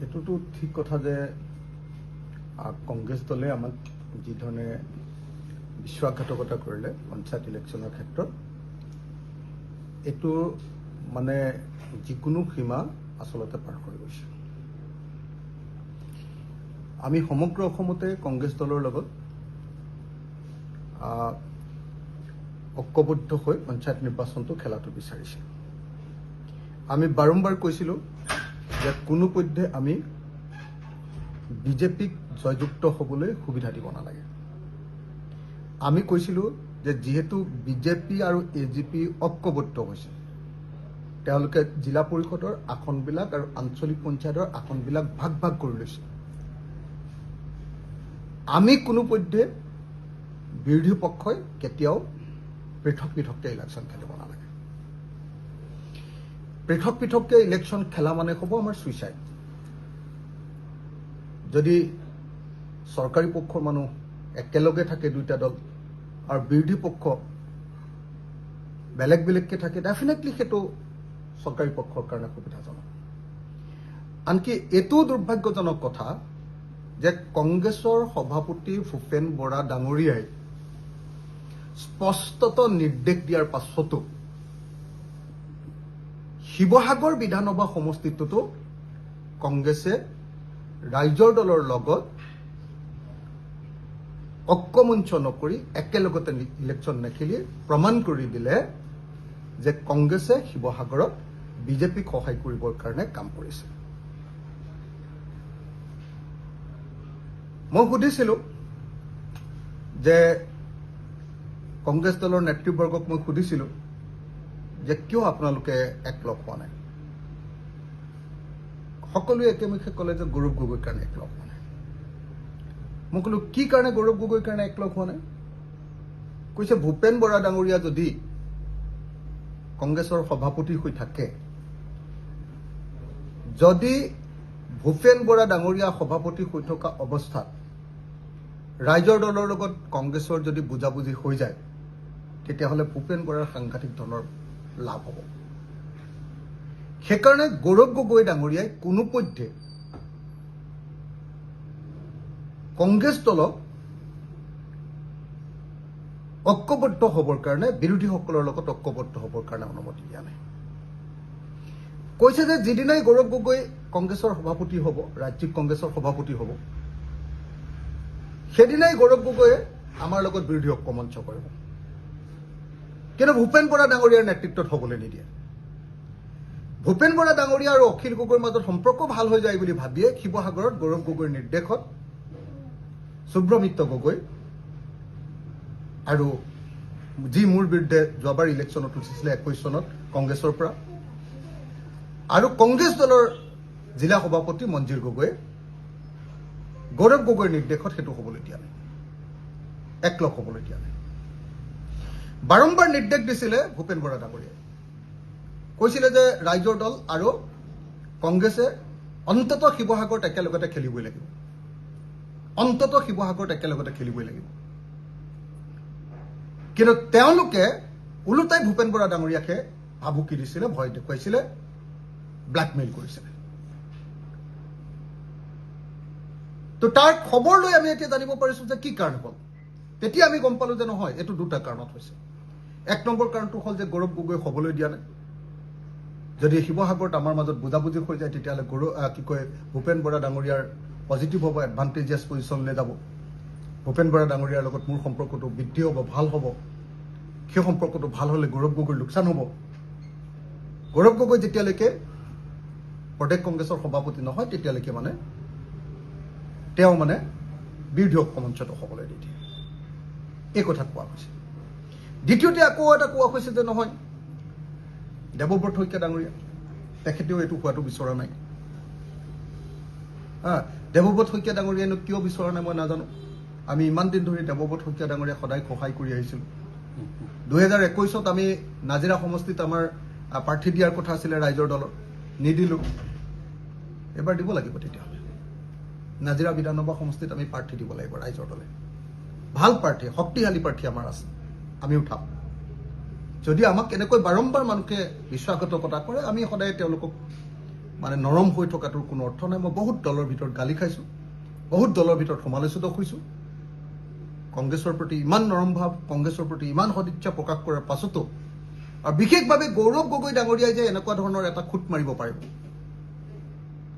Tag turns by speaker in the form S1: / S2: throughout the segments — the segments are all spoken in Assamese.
S1: এইটোতো ঠিক কথা যে কংগ্ৰেছ দলে আমাক যি ধৰণে বিশ্বাসঘাতকতা কৰিলে, পঞ্চায়ত ইলেকশ্যনৰ ক্ষেত্ৰত, এইটো মানে যিকোনো সীমা আচলতে পাৰ হৈ গৈছে। আমি সমগ্ৰ অসমতে কংগ্ৰেছ দলৰ লগত ঐক্যবদ্ধ হৈ পঞ্চায়ত নিৰ্বাচনটো খেলাটো বিচাৰিছে। আমি বাৰম্বাৰ কৈছিলোঁ যে কোনোপধ্যে আমি বিজেপিক জয়যুক্ত হ'বলৈ সুবিধা দিব নালাগে। আমি কৈছিলোঁ যে যিহেতু বিজেপি আৰু এ জি পি ঐক্যবদ্ধ হৈছে তেওঁলোকে জিলা পৰিষদৰ আসনবিলাক আৰু আঞ্চলিক পঞ্চায়তৰ আসনবিলাক ভাগ ভাগ কৰি লৈছে। আমি কোনোপধ্যে বিৰোধী পক্ষই কেতিয়াও পৃথক পৃথককৈ ইলেকশ্যন খেলিব নালাগে। পৃথক পৃথককৈ ইলেকশ্যন খেলা মানে হ'ব আমাৰ চুইচাইড যদি চৰকাৰী পক্ষৰ মানুহ একেলগে থাকে দুইটা দল আৰু বিৰোধী পক্ষ বেলেগ বেলেগকৈ থাকে ডেফিনেটলি সেইটো চৰকাৰী পক্ষৰ কাৰণে সুবিধাজনক। আনকি এইটোও দুৰ্ভাগ্যজনক কথা যে কংগ্ৰেছৰ সভাপতি ভূপেন বৰা ডাঙৰীয়াই স্পষ্টত নিৰ্দেশ দিয়াৰ পাছতো শিৱসাগৰ বিধানসভা সমষ্টিটোতো কংগ্ৰেছে ৰাইজৰ দলৰ লগত ঐক্যমঞ্চ নকৰি একেলগতে ইলেকশ্যন নেখেলি প্ৰমাণ কৰি দিলে যে কংগ্ৰেছে শিৱসাগৰত বিজেপিক সহায় কৰিবৰ কাৰণে কাম কৰিছে। মই সুধিছিলোঁ যে কংগ্ৰেছ দলৰ নেতৃবৰ্গক মই সুধিছিলোঁ যে কিয় আপোনালোকে একলগ হোৱা নাই? সকলোৱে একেমুখে ক'লে যে গৌৰৱ গগৈৰ কাৰণে একলগ হোৱা নাই। মই ক'লো কি কাৰণে গৌৰৱ গগৈৰ কাৰণে একলগ হোৱা নাই? কৈছে ভূপেন বৰা ডাঙৰীয়া যদি কংগ্ৰেছৰ সভাপতি হৈ থাকে যদি ভূপেন বৰা ডাঙৰীয়া সভাপতি হৈ থকা অৱস্থাত ৰাইজৰ দলৰ লগত কংগ্ৰেছৰ যদি বুজাবুজি হৈ যায় তেতিয়াহ'লে ভূপেন বৰাৰ সাংঘাতিক ধৰণৰ লাভ হ'ব। সেইকাৰণে গৌৰৱ গগৈ ডাঙৰীয়াই কোনোপধ্যে কংগ্ৰেছ দলক ঐক্যবদ্ধ হ'বৰ কাৰণে বিৰোধীসকলৰ লগত ঐক্যবদ্ধ হ'বৰ কাৰণে অনুমতি দিয়া নাই। কৈছে যে যিদিনাই গৌৰৱ গগৈ কংগ্ৰেছৰ সভাপতি হ'ব ৰাজ্যিক কংগ্ৰেছৰ সভাপতি হ'ব সেইদিনাই গৌৰৱ গগৈয়ে আমাৰ লগত বিৰোধী ঐক্যমঞ্চ কৰিব। কিন্তু ভূপেন বৰা ডাঙৰীয়াৰ নেতৃত্বত হ'বলৈ নিদিয়ে। ভূপেন বৰা ডাঙৰীয়া আৰু অখিল গগৈৰ মাজত সম্পৰ্ক ভাল হৈ যায় বুলি ভাবিয়ে শিৱসাগৰত গৌৰৱ গগৈৰ নিৰ্দেশত সুব্ৰমিত্ৰ গগৈ আৰু যি মোৰ বিৰুদ্ধে যোৱাবাৰ ইলেকশ্যনত উঠিছিলে একৈছ চনত কংগ্ৰেছৰ পৰা আৰু কংগ্ৰেছ দলৰ জিলা সভাপতি মঞ্জিৰ গগৈয়ে গৌৰৱ গগৈৰ নিৰ্দেশত সেইটো হ'বলৈ দিয়া নাই। একলগ হ'বলৈ দিয়া নাই। বাৰম্বাৰ নিৰ্দেশ দিছিলে ভূপেন বৰা ডাঙৰীয়াই কৈছিলে যে ৰাইজৰ দল আৰু কংগ্ৰেছে অন্ততঃ শিৱসাগৰত একেলগতে খেলিবই লাগিব। অন্ততঃ শিৱসাগৰত একেলগতে খেলিবই লাগিব। কিন্তু ওলোটাই ভূপেন বৰা ডাঙৰীয়াকে ভাবুকি দিছিলে ভয় দেখুৱাইছিলে ব্লেকমেইল কৰিছিলে। তো তাৰ খবৰ লৈ আমি এতিয়া জানিব পাৰিছো যে কি কাৰণ হ'ল। তেতিয়া আমি গম পালো যে নহয় এইটো দুটা কাৰণত হৈছে। এক নম্বৰ কাৰণটো হ'ল যে গৌৰৱ গগৈ হ'বলৈ দিয়া নাই। যদি শিৱসাগৰত আমাৰ মাজত বুজাবুজি হৈ যায় তেতিয়াহ'লে গৌৰৱ কি কয় ভূপেন বৰা ডাঙৰীয়াৰ পজিটিভ হ'ব এডভান্টেজিয়াছ পজিশ্যনলৈ যাব। ভূপেন বৰা ডাঙৰীয়াৰ লগত মোৰ সম্পৰ্কটো বৃদ্ধি হ'ব ভাল হ'ব। সেই সম্পৰ্কটো ভাল হ'লে গৌৰৱ গগৈৰ লোকচান হ'ব। গৌৰৱ গগৈ যেতিয়ালৈকে প্ৰদেশ কংগ্ৰেছৰ সভাপতি নহয় তেতিয়ালৈকে মানে তেওঁ মানে বিৰোধী ঐক্যমঞ্চটো হ'বলৈ নিদিয়ে। এই কথা কোৱা হৈছে। দ্বিতীয়তে আকৌ এটা কোৱা হৈছে যে নহয় দেৱব্ৰত শইকীয়া ডাঙৰীয়া তেখেতেও এইটো হোৱাটো বিচৰা নাই। হা দেৱব্ৰত শইকীয়া ডাঙৰীয়ানো কিয় বিচৰা নাই মই নাজানো। আমি ইমান দিন ধৰি দেৱব্ৰত শইকীয়া ডাঙৰীয়াক সদায় সহায় কৰি আহিছিলোঁ। দুহেজাৰ একৈছত আমি নাজিৰা সমষ্টিত আমাৰ প্ৰাৰ্থী দিয়াৰ কথা আছিলে ৰাইজৰ দলৰ নিদিলোঁ এইবাৰ দিব লাগিব তেতিয়াহ'লে। নাজিৰা বিধানসভা সমষ্টিত আমি প্ৰাৰ্থী দিব লাগিব ৰাইজৰ দলে। ভাল প্ৰাৰ্থী শক্তিশালী প্ৰাৰ্থী আমাৰ আছে। আমি উঠাম। যদি আমাক এনেকৈ বাৰম্বাৰ মানুহে বিশ্বাসঘাতকতা কৰে আমি সদায় তেওঁলোকক মানে নৰম হৈ থকাটোৰ কোনো অৰ্থ নাই। মই বহুত দলৰ ভিতৰত গালি খাইছোঁ বহুত দলৰ ভিতৰত সমালোচিত হৈছোঁ কংগ্ৰেছৰ প্ৰতি ইমান নৰম ভাৱ কংগ্ৰেছৰ প্ৰতি ইমান সদিচ্ছা প্ৰকাশ কৰাৰ পাছতো আৰু বিশেষভাৱে গৌৰৱ গগৈ ডাঙৰীয়াই যে এনেকুৱা ধৰণৰ এটা খুট মাৰিব পাৰিব।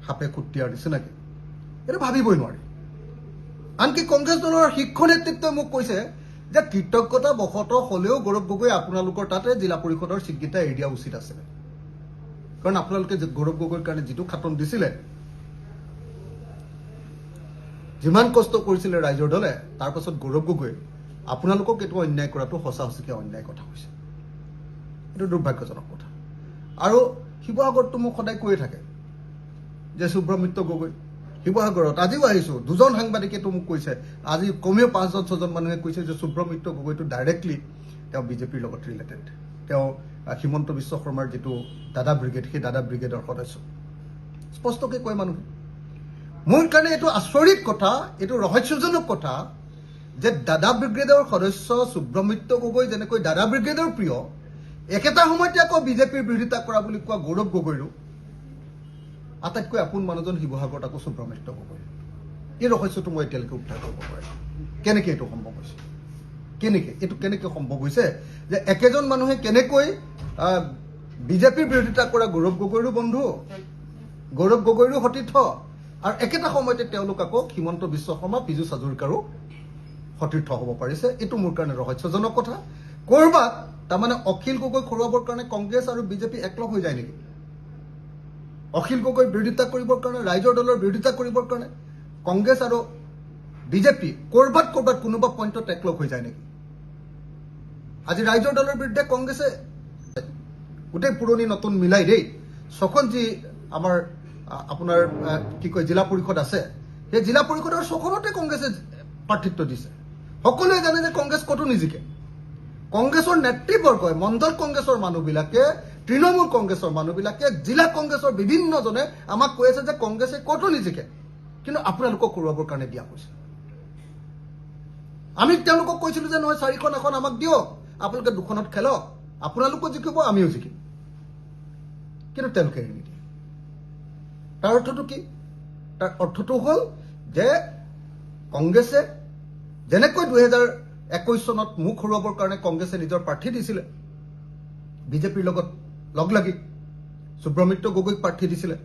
S1: সাপে খুট দিয়াৰ নিচিনাকে। এইটো ভাবিবই নোৱাৰি। আনকি কংগ্ৰেছ দলৰ শীৰ্ষ নেতৃত্বই মোক কৈছে যে কৃতজ্ঞতা বশতঃ হলেও গৌৰৱ গগৈ আপোনালোকৰ তাতে জিলা পৰিষদৰ চিটকেইটা এৰি দিয়া উচিত আছিলে কাৰণ আপোনালোকে গৌৰৱ গগৈৰ কাৰণে যিটো খাটন দিছিলে যিমান কষ্ট কৰিছিলে ৰাইজৰ দলে তাৰ পাছত গৌৰৱ গগৈ আপোনালোকক এইটো অন্যায় কৰাটো সঁচা সঁচিকে অন্যায় কথা হৈছে। এইটো দুৰ্ভাগ্যজনক কথা। আৰু শিৱসাগৰতো মোক সদায় কৈয়ে থাকে যে সুব্ৰমৃত্য গগৈ শিৱসাগৰত। আজিও আহিছোঁ। দুজন সাংবাদিকেতো মোক কৈছে। আজি কমেও পাঁচজন ছজন মানুহে কৈছে যে সুব্ৰমৃত্য গগৈটো ডাইৰেক্টলি তেওঁ বিজেপিৰ লগত ৰিলেটেড তেওঁ হিমন্ত বিশ্ব শৰ্মাৰ যিটো দাদা ব্ৰিগেড সেই দাদা ব্ৰিগেডৰ সদস্য। স্পষ্টকৈ কয় মানুহে। মোৰ কাৰণে এইটো আচৰিত কথা এইটো ৰহস্যজনক কথা যে দাদা ব্ৰিগেডৰ সদস্য সুব্ৰমৃত্য গগৈ যেনেকৈ দাদা ব্ৰিগেডৰ প্ৰিয় একেটা সময়তে আকৌ বিজেপিৰ বিৰোধিতা কৰা বুলি কোৱা গৌৰৱ গগৈৰো। আটাইতকৈ আপোন মানুহজন শিৱসাগৰত আকৌ সুব্ৰমৃত্য গগৈ এই ৰহস্যটো মই এতিয়ালৈকে উদ্ধাৰ কৰিব পৰা নাই কেনেকৈ এইটো সম্ভৱ হৈছে? কেনেকৈ? এইটো কেনেকৈ সম্ভৱ হৈছে যে একেজন মানুহে কেনেকৈ বিজেপিৰ বিৰোধিতা কৰা গৌৰৱ গগৈৰো বন্ধু গৌৰৱ গগৈৰো সতীৰ্থ আৰু একেটা সময়তে তেওঁলোক আকৌ হিমন্ত বিশ্ব শৰ্মা পীযুষ হাজৰিকাৰো সতীৰ্থ হ'ব পাৰিছে। এইটো মোৰ কাৰণে ৰহস্যজনক কথা। ক'ৰবাত তাৰমানে অখিল গগৈ খৰুৱাবৰ কাৰণে কংগ্ৰেছ আৰু বিজেপি একলগ হৈ যায় নেকি? অখিল গগৈৰ বিৰোধিতা কৰিবৰ কাৰণে ৰাইজৰ দলৰ বিৰোধিতা কৰিবৰ কাৰণে কংগ্ৰেছ আৰু বিজেপি ক'ৰবাত ক'ৰবাত কোনোবা পইণ্টত একলগ হৈ যায় নেকি? আজি ৰাইজৰ দলৰ বিৰুদ্ধে কংগ্ৰেছে গোটেই পুৰণি নতুন মিলাই দেই। ছখন যি আমাৰ আপোনাৰ কি কয় জিলা পৰিষদ আছে সেই জিলা পৰিষদৰ ছখনতে কংগ্ৰেছে প্ৰাৰ্থিত্ব দিছে। সকলোৱে জানে যে কংগ্ৰেছ ক'তো নিজিকে। কংগ্ৰেছৰ নেতৃবৰ্গই মণ্ডল কংগ্ৰেছৰ মানুহবিলাকে তৃণমূল কংগ্ৰেছৰ মানুহবিলাকে জিলা কংগ্ৰেছৰ বিভিন্নজনে আমাক কৈ আছে যে কংগ্ৰেছে ক'তো নিজিকে। কিন্তু আপোনালোকক কৰোৱাবৰ কাৰণে দিয়া হৈছে। আমি তেওঁলোকক কৈছিলো যে নহয় চাৰিখন এখন আমাক দিয়ক আপোনালোকে দুখনত খেলক আপোনালোকো জিকিব আমিও জিকিম। কিন্তু তেওঁলোকে এৰি নিদিয়ে। তাৰ অৰ্থটো কি? তাৰ অৰ্থটো হ'ল যে কংগ্ৰেছে যেনেকৈ দুহেজাৰ একৈশ চনত মুখ হৰুৱাবৰ কাৰণে কংগ্ৰেছে নিজৰ প্ৰাৰ্থী দিছিলে বিজেপিৰ লগত লগ লাগি। সুব্ৰমৃত্য গগৈক প্ৰাৰ্থী দিছিলে।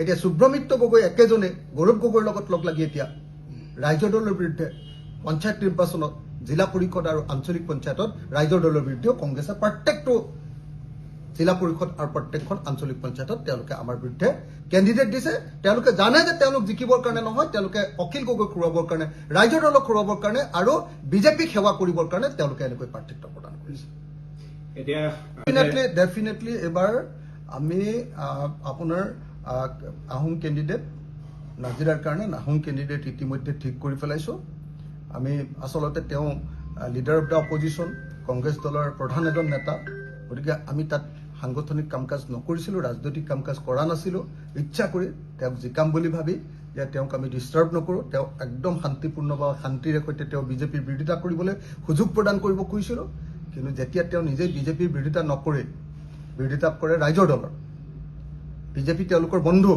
S1: এতিয়া সুব্ৰমৃত্য গগৈ একেজনে গৌৰৱ গগৈৰ লগত লগ লাগি এতিয়া ৰাইজৰ দলৰ বিৰুদ্ধে পঞ্চায়ত নিৰ্বাচনত জিলা পৰিষদ আৰু আঞ্চলিক পঞ্চায়তত ৰাইজৰ দলৰ বিৰুদ্ধেও কংগ্ৰেছে প্ৰত্যেকটো জিলা পৰিষদ আৰু প্ৰত্যেকখন আঞ্চলিক পঞ্চায়তত তেওঁলোকে আমাৰ বিৰুদ্ধে কেণ্ডিডেট দিছে। তেওঁলোকে জানে যে তেওঁলোক জিকিবৰ কাৰণে নহয় তেওঁলোকে অখিল গগৈক খুৱাবৰ কাৰণে ৰাইজৰ দলক খুৱাবৰ কাৰণে আৰু বিজেপিক সেৱা কৰিবৰ কাৰণে তেওঁলোকে এনেকৈ প্ৰাৰ্থিত্ব প্ৰদান কৰিছে। ডেফিনেটলি ডেফিনেটলি এইবাৰ আমি আপোনাৰ আহ, আহোম কেণ্ডিডেট নাজিৰাৰ কাৰণে আহোম কেণ্ডিডেট ইতিমধ্যে ঠিক কৰি পেলাইছোঁ। আমি আচলতে তেওঁ leader of the opposition Congress দলৰ প্ৰধান এজন নেতা। গতিকে আমি তাত সাংগঠনিক কাম কাজ নকৰিছিলোঁ ৰাজনৈতিক কাম কাজ কৰা নাছিলোঁ। ইচ্ছা কৰি তেওঁক জিকাম বুলি ভাবি যে তেওঁক আমি ডিষ্টাৰ্ব নকৰোঁ তেওঁক একদম শান্তিপূৰ্ণ বা শান্তিৰে সৈতে তেওঁ বিজেপিৰ বিৰোধিতা কৰিবলৈ সুযোগ প্ৰদান কৰিব খুজিছিলোঁ। কিন্তু যেতিয়া তেওঁ নিজে বিজেপিৰ বিৰোধিতা নকৰে, বিৰোধিতা কৰে ৰাইজৰ দলৰ। বিজেপি তেওঁলোকৰ বন্ধু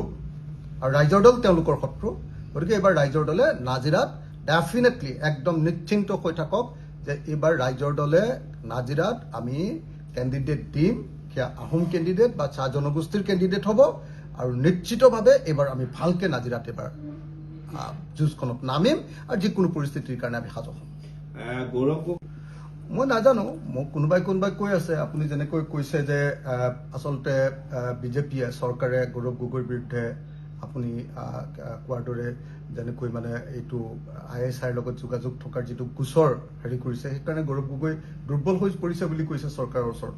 S1: আৰু ৰাইজৰ দল তেওঁলোকৰ শত্ৰু। গতিকে এইবাৰ ৰাইজৰ দলে নাজিৰাত ডেফিনেটলি একদম নিশ্চিন্ত হৈ থাকক যে এইবাৰ ৰাইজৰ দলে নাজিৰাত আমি কেণ্ডিডেট দিম, সেয়া আহোম কেণ্ডিডেট বা চাহ জনগোষ্ঠীৰ কেণ্ডিডেট হ'ব আৰু নিশ্চিতভাৱে এইবাৰ আমি ভালকৈ নাজিৰাত এইবাৰ যুঁজখনত নামিম আৰু যিকোনো পৰিস্থিতিৰ কাৰণে আমি সাজু হ'ম।
S2: গৌৰৱ
S1: মই নাজানো মোক কোনোবাই কোনোবাই কৈ আছে। আপুনি যেনেকৈ কৈছে যে আচলতে বিজেপিয়ে চৰকাৰে গৌৰৱ গগৈৰ বিৰুদ্ধে আপুনি কোৱাৰ দৰে যেনেকৈ মানে এইটো আই এছ আইৰ লগত যোগাযোগ থকাৰ যিটো গোচৰ হেৰি কৰিছে সেইকাৰণে গৌৰৱ গগৈ দুৰ্বল হৈ পৰিছে বুলি কৈছে চৰকাৰৰ ওচৰত।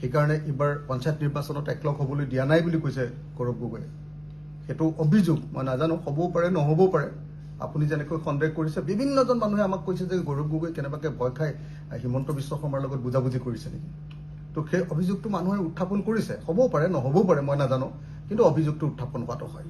S1: সেইকাৰণে এইবাৰ পঞ্চায়ত নিৰ্বাচনত একলগ হ'বলৈ দিয়া নাই বুলি কৈছে গৌৰৱ গগৈয়ে। সেইটো অভিযোগ মই নাজানো হ'বও পাৰে নহ'বও পাৰে। আপুনি যেনেকৈ সন্দেহ কৰিছে বিভিন্নজন মানুহে আমাক কৈছে যে গৌৰৱ গগৈ কেনেবাকৈ ভয় খাই হিমন্ত বিশ্ব শৰ্মাৰ লগত বুজাবুজি কৰিছে নেকি? তো সেই অভিযোগটো মানুহে উত্থাপন কৰিছে হ'বও পাৰে নহ'বও পাৰে মই নাজানো কিন্তু অভিযোগটো উত্থাপন হোৱাটো হয়।